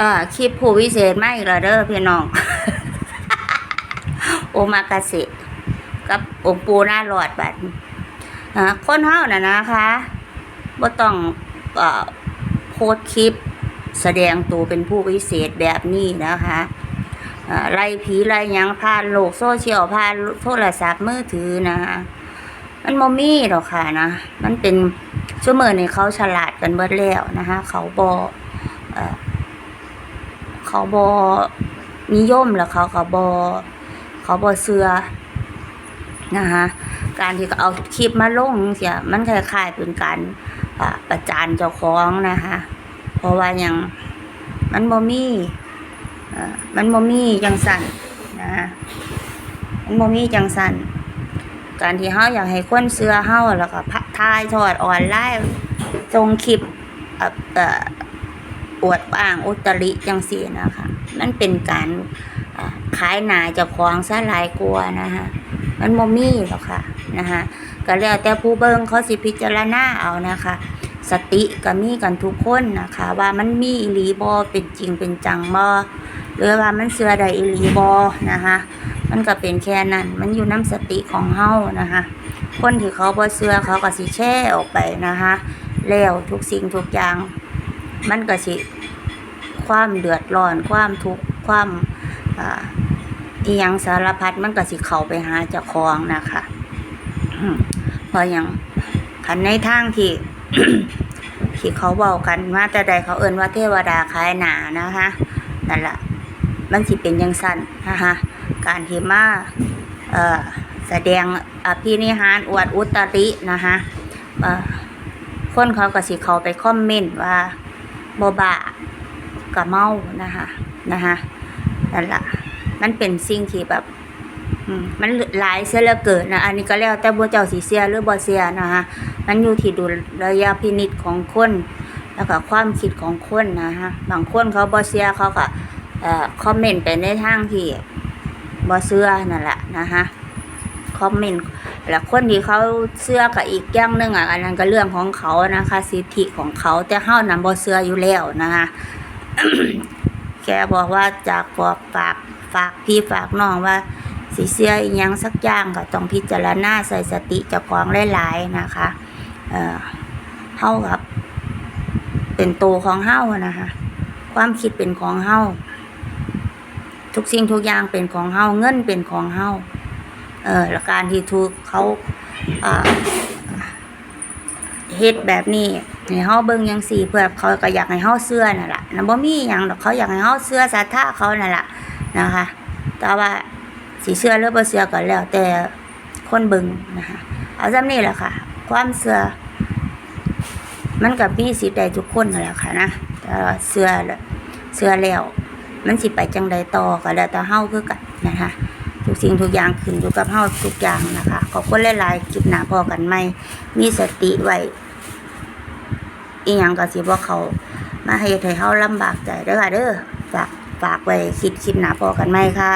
เออคลิปผู้วิเศษมาอีกแล้วเด้อพี่น้อง โอมากาเสะกับองค์ปูหน้าหลอดบัดคนเฮาน่ะนะคะบ่ต้องอโพสคลิป แสดงตัวเป็นผู้วิเศษแบบนี้นะคะอ่าไล่ผีไล่ยังผ่านโลกโซเชียลผ่านโทรศัพท์มือถือนะคะมันบ่มีหรอกค่ะนะ มันเป็นชั่วโมงในเขาฉลาดกันเบิดแล้วนะคะ เขาบออ เขาบอนิยมแล้วเขาก็บอเขาบอเสือนะคะการที่เขาเอาคลิปมาลงเสียมันคล้ายๆเป็นการประจานเจ้าของนะคะเพราะว่ายังมันบ่มีเอ่อมันบ่มีจังสันนะมันบ่มีจังสันการที่เฮาอยากให้คนเสือเฮาแล้วก็พักทายทอดออนไลน์ลงคลิปเอ่อ อวดอ้างอุตริจังสีนะคะมันเป็นการขายหนาเจ้าของซะหลายกลัวนะคะมันโมมี่หรอกค่ะนะคะก็แล้วแต่ผู้เบิ่งเขาสิพิจารณาเอานะคะ สติก็มีกันทุกคนนะคะ ว่ามันมีอีหลีบอเป็นจริงเป็นจังบอหรือว่ามันเสือใดอีหลีบอนะคะมันก็เป็นแค่นั้น มันอยู่น้ำสติของเฮานะคะ คนที่เขาบ่เสือเขาก็สิแช่ออกไปนะคะ แล้วทุกสิ่งทุกอย่าง มันก็สิความเดือดร้อน ความทุกข์ความเอียังสารพัดมันก็สิเข้าไปหาเจ้าของนะคะเพราะอย่างขันในทางที่ที่เขาเว้ากันมาแต่ใดเขาเอ่นว่าเทวดาขายหนานะคะนั่นแหละมันสิเป็นยังสั้นนะคะการที่มาเอ่อแสดงอภินิหารอวดอุตรินะคะเอ่อคนเขาก็สิเขาไปคอมเมนต์ว่า บอบากับเมานะคะนะคะนั่นแหละมันเป็นสิ่งที่แบบมันหลายเสียเหลือเกินนะ อันนี้ก็แล้วแต่บัวเจ้าสีเสียหรือบ่เสียนะคะมันอยู่ที่ดูระยะพินิจของคนแล้วก็ความคิดของคนนะคะบางคนเขาบ่เสียเขาก็คอมเมนต์ไปในทางที่บ่เชื่อนั่นแหละนะคะ คอมเมนต์แล้วคนที่เขาเชื่อกับอีกอย่างหนึงอะอันนั้นก็เรื่องของเขานะคะ สิทธิของเขาแต่เฮานั้นบ่เชื่ออยู่แล้วนะคะแกบอกว่าจากบอกฝากฝากพี่ฝากน้องว่าสิเสียอีหยังสักอย่างก็ต้องพิจารณาใส่สติเจ้าของหลายๆนะคะ เอ่อเฮากับ เป็นตัวของเฮ้านะคะ ความคิดเป็นของเฮ้าทุกสิ่งทุกอย่างเป็นของเฮ้าเงินเป็นของเฮ้า เอ่อการที่ถูกเขาเฮ็ดแบบนี้ให้เฮาเบิ่งจังซี่เพื่อเขาก็อยากให้เฮาเชื่อนั่นล่ะนะบ่มีหยังดอกเขาอยากให้เฮาเชื่อศรัทธาเขานั่นล่ะนะคะ แต่ว่าสิเชื่อหรือบ่เชื่อก็แล้ว แต่คนเบิ่งนะคะเอาซ้ำนี้แหละค่ะ ความเชื่อมันกับมีสิทธิ์ใดทุกคนนั่นแหละค่ะนะแต่เสื้อเสื้อแล้ว มันสิไปจังใดต่อก็แล้วแต่เฮาคือกันนะคะ ทุกสิ่งทุกอย่างขึ้นอยู่กับเฮาทุกอย่างนะคะ ขอบคุณหลายๆคลิปหน้าพอกันไหมมีสติไว้อีหยังก็สิบ่เขามาให้ให้เฮาลำบากใจเด้อค่ะเด้อฝากฝากไว้คิดคลิปหน้าพอกันไหมค่ะ